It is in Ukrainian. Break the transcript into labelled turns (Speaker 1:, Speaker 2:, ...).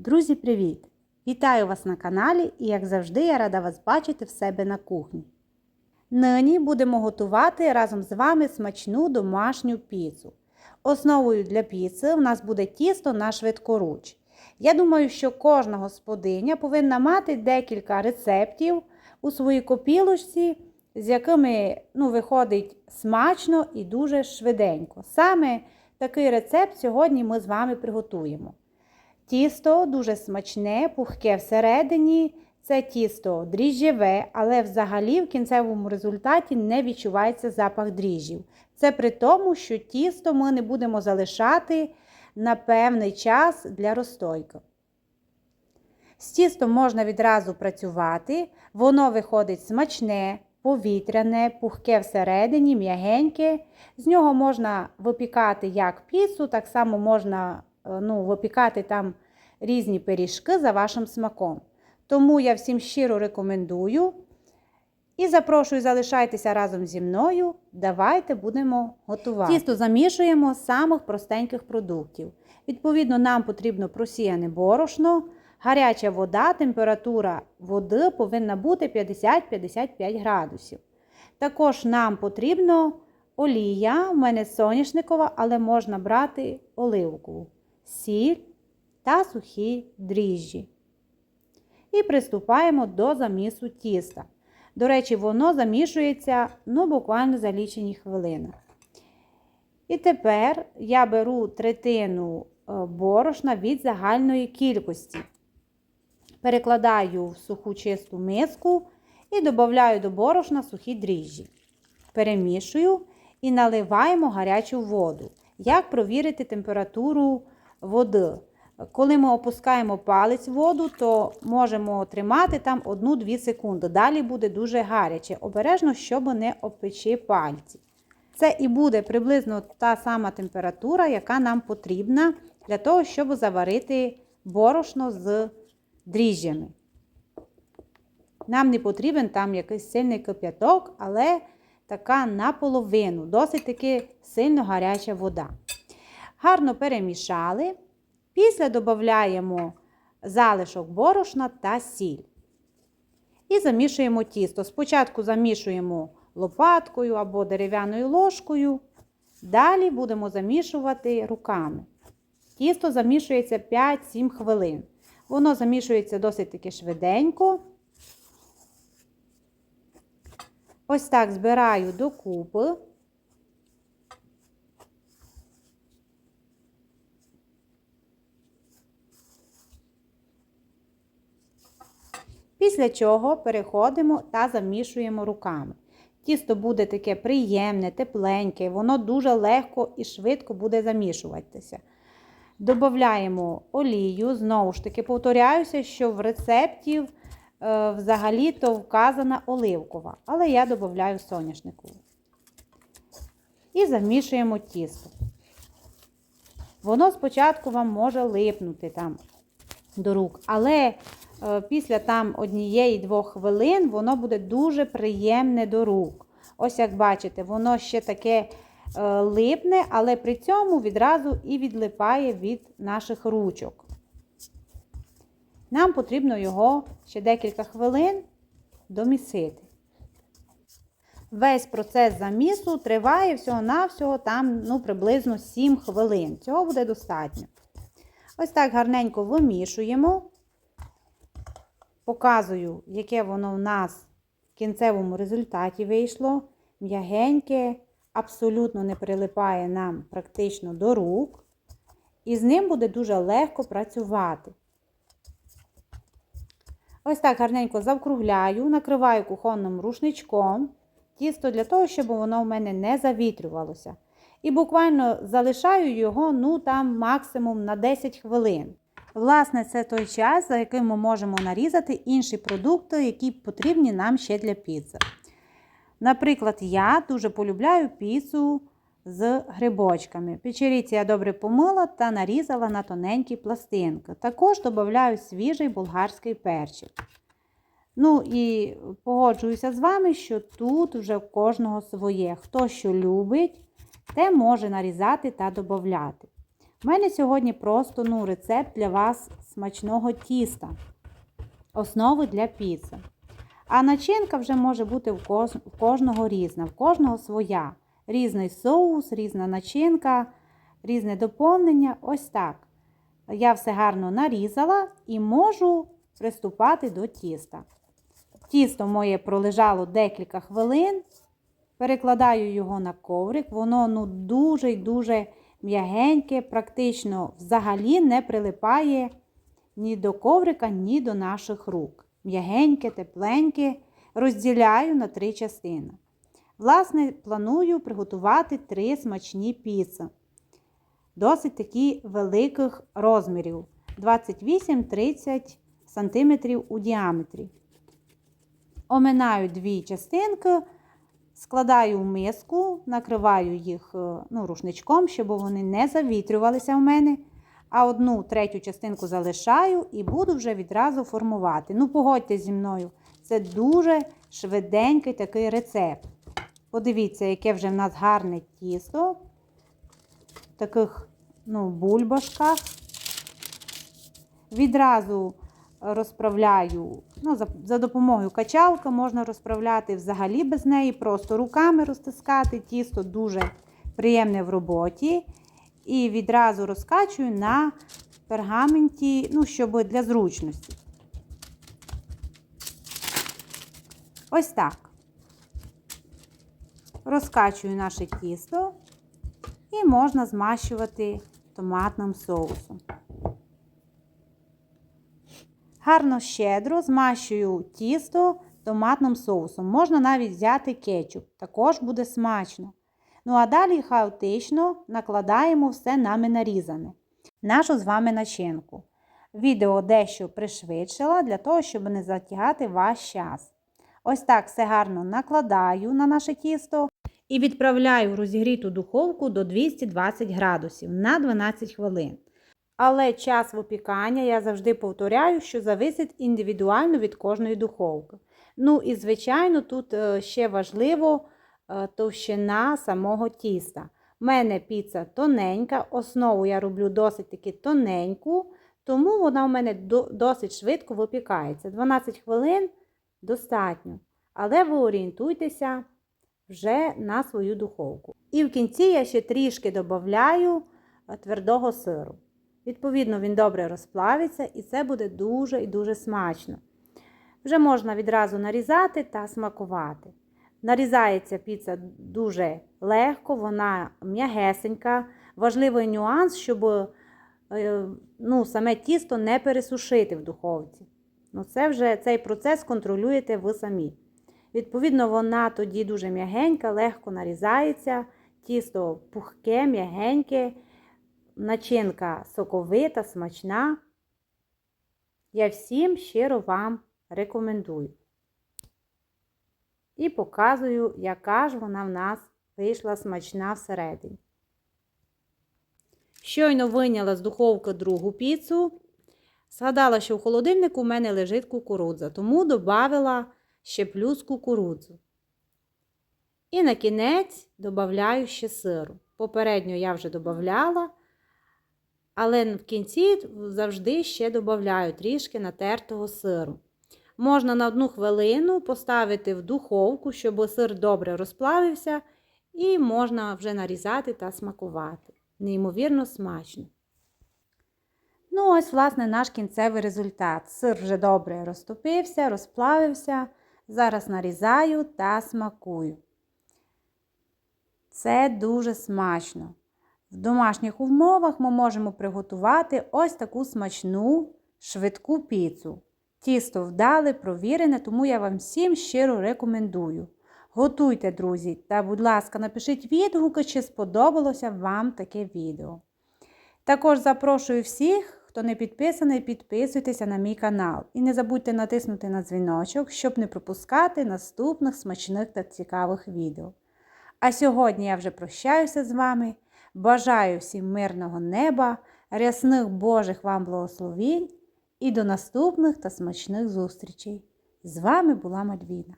Speaker 1: Друзі, привіт! Вітаю вас на каналі і, як завжди, я рада вас бачити в себе на кухні. Нині будемо готувати разом з вами смачну домашню піцу. Основою для піци у нас буде тісто на швидкоруч. Я думаю, що кожна господиня повинна мати декілька рецептів у своїй копілочці, з якими ну, виходить смачно і дуже швиденько. Саме такий рецепт сьогодні ми з вами приготуємо. Тісто дуже смачне, пухке всередині. Це тісто дріжджеве, але взагалі в кінцевому результаті не відчувається запах дріжджів. Це при тому, що тісто ми не будемо залишати на певний час для розстойки. З тістом можна відразу працювати, воно виходить смачне, повітряне, пухке всередині, м'ягеньке. З нього можна випікати як піцу, так само можна ну, випікати там різні пиріжки за вашим смаком. Тому я всім щиро рекомендую. І запрошую, залишайтеся разом зі мною. Давайте будемо готувати. Тісто замішуємо з самих простеньких продуктів. Відповідно, нам потрібно просіяне борошно, гаряча вода, температура води повинна бути 50-55 градусів. Також нам потрібно олія, у мене соняшникова, але можна брати оливкову, сіль та сухі дріжджі. І приступаємо до замісу тіста. До речі, воно замішується ну, буквально за лічені хвилини. І тепер я беру третину борошна від загальної кількості. Перекладаю в суху чисту миску і додаю до борошна сухі дріжджі. Перемішую і наливаємо гарячу воду. Як провірити температуру води? Коли ми опускаємо палець в воду, то можемо тримати там 1-2 секунди. Далі буде дуже гаряче. Обережно, щоб не обпечи пальці. Це і буде приблизно та сама температура, яка нам потрібна для того, щоб заварити борошно з дріжджями. Нам не потрібен там якийсь сильний кип'яток, але така наполовину, досить таки сильно гаряча вода. Гарно перемішали. Після додаємо залишок борошна та сіль. І замішуємо тісто. Спочатку замішуємо лопаткою або дерев'яною ложкою. Далі будемо замішувати руками. Тісто замішується 5-7 хвилин. Воно замішується досить таки швиденько. Ось так збираю докупи. Після чого переходимо та замішуємо руками. Тісто буде таке приємне, тепленьке, воно дуже легко і швидко буде замішуватися. Додаємо олію, знову ж таки, повторяюся, що в рецепті е, взагалі-то вказана оливкова, але я додаю соняшникову. І замішуємо тісто. Воно спочатку вам може липнути там до рук, але після там однієї-двох хвилин воно буде дуже приємне до рук. Ось, як бачите, воно ще таке липне, але при цьому відразу і відлипає від наших ручок. Нам потрібно його ще декілька хвилин домісити. Весь процес замісу триває всього-навсього там ну, приблизно 7 хвилин. Цього буде достатньо. Ось так гарненько вимішуємо. Показую, яке воно в нас в кінцевому результаті вийшло. М'ягеньке, абсолютно не прилипає нам практично до рук. І з ним буде дуже легко працювати. Ось так гарненько завкругляю, накриваю кухонним рушничком. Тісто для того, щоб воно в мене не завітрювалося. І буквально залишаю його, ну, там максимум на 10 хвилин. Власне, це той час, за яким ми можемо нарізати інші продукти, які потрібні нам ще для піци. Наприклад, я дуже полюбляю піцу з грибочками. Печеріці я добре помила та нарізала на тоненькі пластинки. Також додаю свіжий болгарський перчик. Ну і погоджуюся з вами, що тут вже в кожного своє. Хто що любить, те може нарізати та додати. У мене сьогодні просто ну, рецепт для вас смачного тіста, основи для піци. А начинка вже може бути в кож- в кожного різна, в кожного своя. Різний соус, різна начинка, різне доповнення. Ось так. Я все гарно нарізала і можу приступати до тіста. Тісто моє пролежало декілька хвилин. Перекладаю його на коврик. Воно ну, дуже дуже м'ягеньке, практично взагалі не прилипає ні до коврика, ні до наших рук. М'ягеньке, тепленьке. Розділяю на три частини. Власне, планую приготувати три смачні піци. Досить такі великих розмірів 28-30 см у діаметрі. Оминаю дві частинки, складаю в миску, накриваю їх е, ну, рушничком, щоб вони не завітрювалися в мене. А одну третю частинку залишаю і буду вже відразу формувати. Ну, погодьте зі мною, це дуже швиденький такий рецепт. Подивіться, яке вже в нас гарне тісто. В таких ну, бульбашках. Відразу розправляю, ну, за, за допомогою качалки можна розправляти взагалі без неї, просто руками розтискати. Тісто дуже приємне в роботі. І відразу розкачую на пергаменті, ну, щоб для зручності. Ось так. Розкачую наше тісто і можна змащувати томатним соусом. Гарно щедро змащую тісто томатним соусом. Можна навіть взяти кетчуп, також буде смачно. Ну а далі хаотично накладаємо все нами нарізане. Нашу з вами начинку. Відео дещо пришвидшила для того, щоб не затягати ваш час. Ось так все гарно накладаю на наше тісто і відправляю в розігріту духовку до 220 градусів на 12 хвилин. Але час випікання я завжди повторяю, що зависить індивідуально від кожної духовки. Ну і, звичайно, тут е, ще важливо е, товщина самого тіста. У мене піца тоненька, основу я роблю досить таки тоненьку, тому вона у мене досить швидко випікається. 12 хвилин достатньо. Але ви орієнтуйтеся вже на свою духовку. І в кінці я ще трішки додаю е, твердого сиру. Відповідно, він добре розплавиться і це буде дуже і дуже смачно. Вже можна відразу нарізати та смакувати. Нарізається піца дуже легко, вона м'ягесенька. Важливий нюанс, щоб е, ну, саме тісто не пересушити в духовці. Ну, це вже цей процес контролюєте ви самі. Відповідно, вона тоді дуже м'ягенька, легко нарізається, тісто пухке, м'ягеньке, начинка соковита, смачна. Я всім щиро вам рекомендую. І показую, яка ж вона в нас вийшла смачна всередині. Щойно виняла з духовки другу піцу. Згадала, що в холодильнику у мене лежить кукурудза, тому додала ще плюс кукурудзу. І на кінець додаю ще сиру. Попередньо я вже додавала, але в кінці завжди ще додаю трішки натертого сиру. Можна на одну хвилину поставити в духовку, щоб сир добре розплавився, і можна вже нарізати та смакувати. Неймовірно смачно. Ну, ось, власне, наш кінцевий результат. Сир вже добре розтопився, розплавився. Зараз нарізаю та смакую. Це дуже смачно. В домашніх умовах ми можемо приготувати ось таку смачну, швидку піцу. Тісто вдале, провірене, тому я вам всім щиро рекомендую. Готуйте, друзі, та, будь ласка, напишіть відгуки, чи сподобалося вам таке відео. Також запрошую всіх, хто не підписаний, підписуйтеся на мій канал. І не забудьте натиснути на дзвіночок, щоб не пропускати наступних смачних та цікавих відео. А сьогодні я вже прощаюся з вами. Бажаю всім мирного неба, рясних Божих вам благословінь і до наступних та смачних зустрічей. З вами була Мальвіна.